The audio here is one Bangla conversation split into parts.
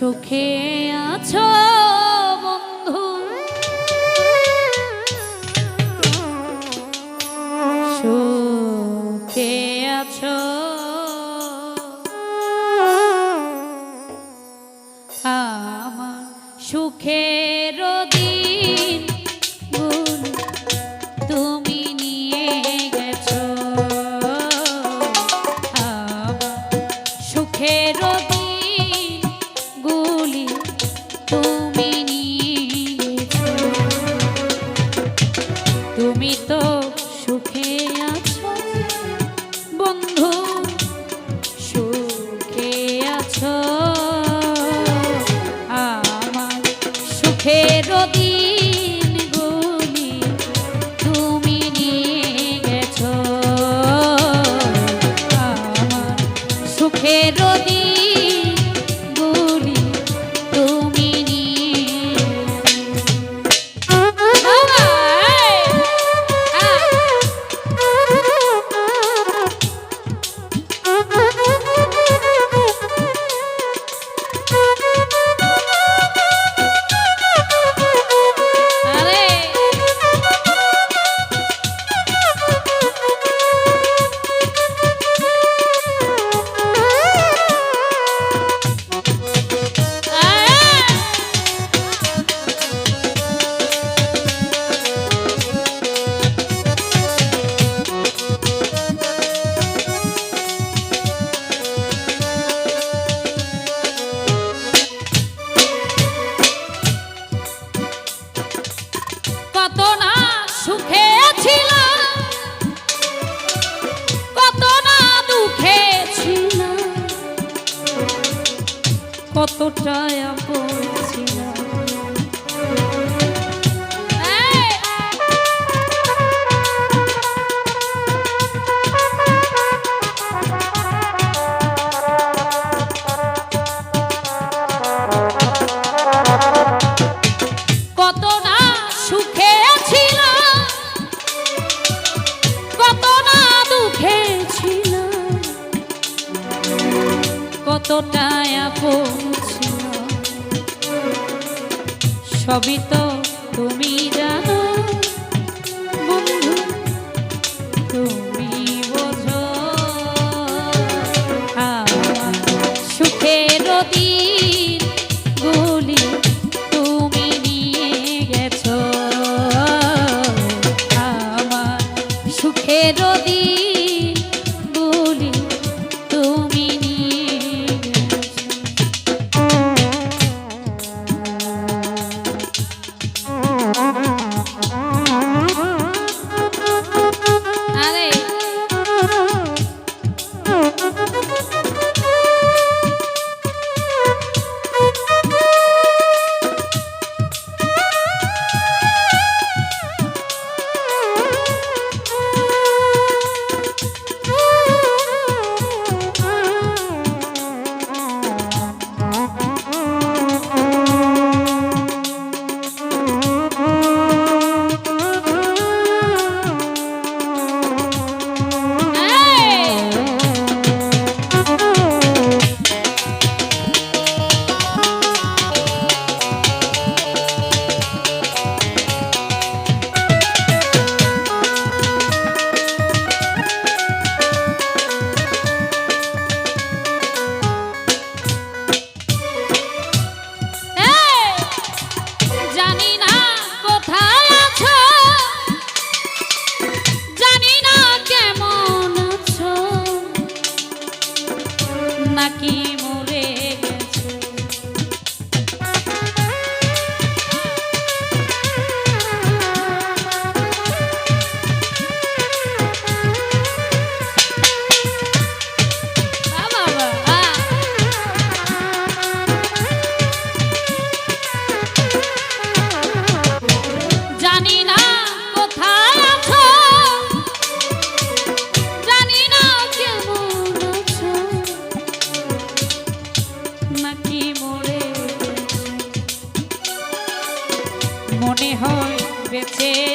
সুখে আছো বন্ধু? সুখে আছো। আমার সুখের দিন তুমি নিয়ে সুখের Oh. কতটা আপন ছিলাম। সবই তো তুমি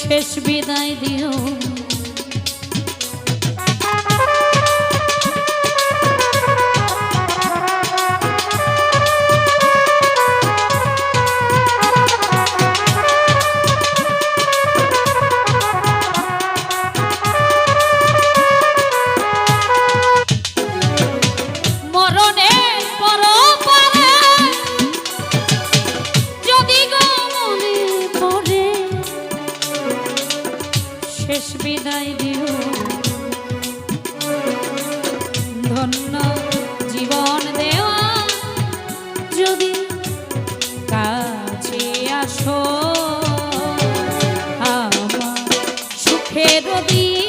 শেষ বিদায় দিও। শেষ বিদায় দিও ধন্য জীবন দেওয়া যদি কাছে আসো। আমার সুখের দিয়ে